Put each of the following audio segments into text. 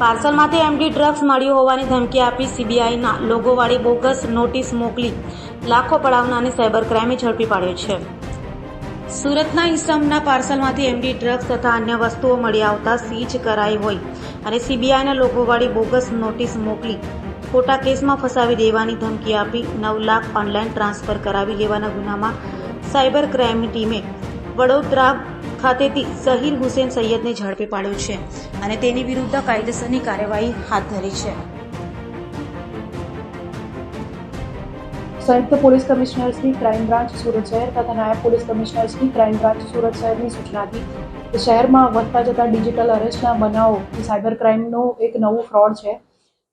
પાર્સલમાંથી MD drugs મળ્યું હોવાની ધમકી આપી સીબીઆઈના લોગોવાળી બોગસ નોટિસ મોકલી લાખો પડાવનારને સાયબર ક્રાઇમે ઝડપી પાડ્યો છે. સુરતના ઇસમના પાર્સલમાંથી એમડી ડ્રગ્સ તથા અન્ય વસ્તુઓ મળી આવતા સીઝ કરાઈ હોય અને સીબીઆઈના લોગોવાળી બોગસ નોટિસ મોકલી ખોટા કેસમાં ફસાવી દેવાની ધમકી આપી નવ લાખ ઓનલાઈન ટ્રાન્સફર કરાવી લેવાના ગુનામાં સાયબર ક્રાઇમની ટીમે વડોદરા ખાતેથી ઝહીર હુસેન સૈયદને ઝડપી પાડ્યો છે અને તેની વિરુદ્ધ કાયદેસરની કાર્યવાહી હાથ ધરી છે. સંયુક્ત police commissioner Shri crime branch Surat શહેર તથા નાયબ police commissioner Shri crime branch Surat શહેરની સૂચનાથી શહેરમાં વધતા જતા ડિજિટલ અરેસ્ટના બનાવો સાયબર ક્રાઇમનો એક નવું ફ્રોડ છે,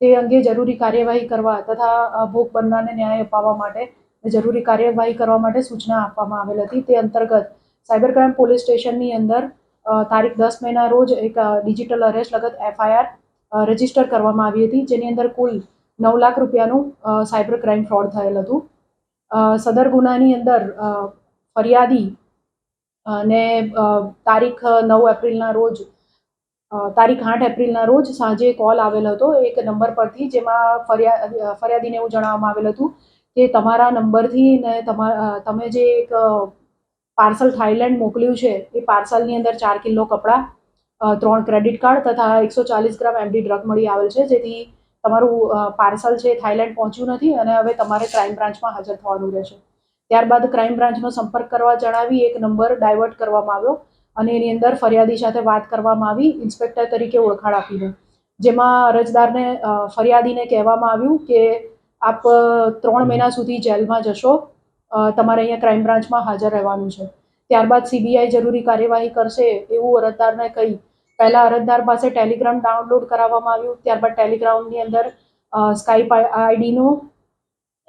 તે અંગે જરૂરી કાર્યવાહી કરવા તથા ભોગ બનનારને ન્યાય અપાવવા માટે જરૂરી કાર્યવાહી કરવા માટે સૂચના આપવામાં આવેલ હતી. તે અંતર્ગત સાયબર ક્રાઇમ પોલીસ સ્ટેશનની અંદર તારીખ દસ મેના રોજ એક ડિજિટલ અરેસ્ટ લગત એફઆઈઆર રજિસ્ટર કરવામાં આવી હતી, જેની અંદર કુલ નવ લાખ રૂપિયાનું સાયબર ક્રાઇમ ફ્રોડ થયેલ હતું. સદર ગુનાની અંદર ફરિયાદી અને તારીખ નવ એપ્રિલના રોજ તારીખ આઠ એપ્રિલના રોજ સાંજે કોલ આવેલ હતો, એક નંબર પરથી જેમાં ફરિયાદ ફરિયાદીને એવું જણાવવામાં આવેલ હતું કે તમારા નંબરથી ને તમા તમે જે એક પાર્સલ થાઈલેન્ડ મોકલ્યું છે. એ પાર્સલની અંદર ચાર કિલો કપડાં ત્રણ ક્રેડિટ કાર્ડ તથા એકસો ચાલીસ ગ્રામ એમડી ડ્રગ મળી આવેલ છે. જેથી તમારું પાર્સલ છે થાઈલેન્ડ પહોંચ્યું નથી અને હવે તમારે ક્રાઇમ બ્રાન્ચમાં હાજર થવાનું રહેશે. ત્યારબાદ ક્રાઇમ બ્રાન્ચનો સંપર્ક કરવા જણાવી, એક નંબર ડાયવર્ટ કરવામાં આવ્યો અને એની અંદર ફરિયાદી સાથે વાત કરવામાં આવી, ઇન્સ્પેક્ટર તરીકે ઓળખાણ આપીને. જેમાં અરજદારને ફરિયાદીને કહેવામાં આવ્યું કે, આપ ત્રણ મહિના સુધી જેલમાં જશો. તમારે અહીંયા ક્રાઇમ બ્રાન્ચમાં હાજર રહેવાનું છે. ત્યારબાદ સીબીઆઈ જરૂરી કાર્યવાહી કરશે એવું અરજદારને કહી પહેલાં અરજદાર પાસે ટેલિગ્રામ ડાઉનલોડ કરાવવામાં આવ્યું. ત્યારબાદ ટેલિગ્રામની અંદર સ્કાઈપ આઈડીનો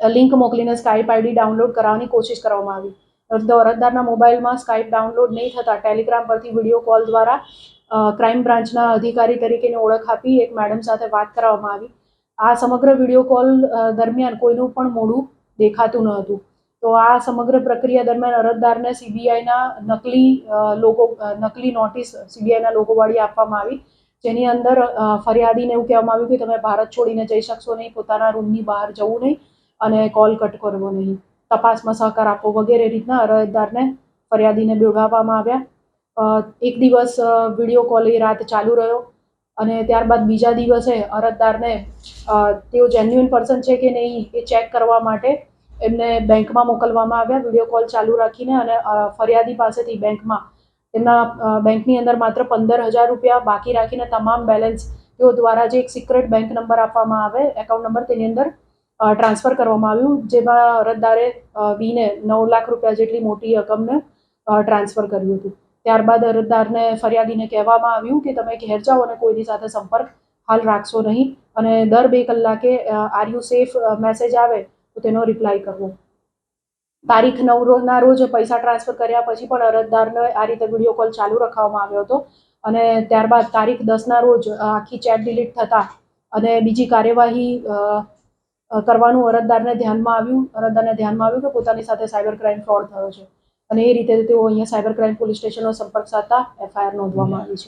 લિંક મોકલીને સ્કાઈપ આઈડી ડાઉનલોડ કરાવવાની કોશિશ કરવામાં આવી. અરજદારના મોબાઈલમાં સ્કાઈપ ડાઉનલોડ નહીં થતાં ટેલિગ્રામ પરથી વીડિયો કોલ દ્વારા ક્રાઇમ બ્રાન્ચના અધિકારી તરીકેની ઓળખ આપી એક મેડમ સાથે વાત કરાવવામાં આવી. આ સમગ્ર વીડિયો કોલ દરમિયાન કોઈનું પણ મોડું દેખાતું ન હતું. તો આ સમગ્ર પ્રક્રિયા દરમિયાન અરજદારને સીબીઆઈના નકલી લોગો નકલી નોટિસ સીબીઆઈના લોગોવાળી આપવામાં આવી. જેની અંદર ફરિયાદીને એવું કહેવામાં આવ્યું કે તમે ભારત છોડીને જઈ શકશો નહીં, પોતાના રૂમની બહાર જવું નહીં અને કોલ કટ કરવો નહીં. તપાસમાં સહકાર આપવો વગેરે રીતના અરજદારને ફરિયાદીને બેવડાવવામાં આવ્યા. એક દિવસ વીડિયો કોલ એ રાત ચાલુ રહ્યો અને ત્યારબાદ બીજા દિવસે અરજદારને તેઓ જેન્યુઇન પર્સન છે કે નહીં એ ચેક કરવા માટે એમને બેંકમાં મોકલવામાં આવ્યા વીડિયો કોલ ચાલુ રાખીને અને ફરિયાદી પાસેથી બેંકમાં તેમના બેંકની અંદર માત્ર પંદર હજાર રૂપિયા બાકી રાખીને તમામ બેલેન્સ તેઓ દ્વારા જે એક સિક્રેટ બેંક નંબર આપવામાં આવે એકાઉન્ટ નંબર તેની અંદર ટ્રાન્સફર કરવામાં આવ્યું, જેમાં અરજદારે વીને નવ લાખ રૂપિયા જેટલી મોટી રકમને ટ્રાન્સફર કર્યું હતું. ત્યારબાદ અરજદારને ફરિયાદીને કહેવામાં આવ્યું કે તમે ઘેર જાઓ અને કોઈની સાથે સંપર્ક હાલ રાખશો નહીં અને દર બે કલાકે આર યુ સેફ મેસેજ આવે તો તેનો રિપ્લાય કરવો તારીખ નવ ના રોજ પૈસા ટ્રાન્સફર કર્યા પછી પણ અરજદારને આ રીતે વીડિયો કોલ ચાલુ રખાવવામાં આવ્યો હતો. અને ત્યારબાદ તારીખ દસના રોજ આખી ચેટ ડિલીટ થતા અને બીજી કાર્યવાહી કરવાનું અરજદારને ધ્યાનમાં આવ્યું. અરજદારને ધ્યાનમાં આવ્યું કે પોતાની સાથે સાયબર ક્રાઇમ ફ્રોડ થયો છે. અને એ રીતે તેઓ અહીંયા સાયબર ક્રાઇમ પોલીસ સ્ટેશનનો સંપર્ક સાધતા એફઆઈઆર નોંધવામાં આવી છે.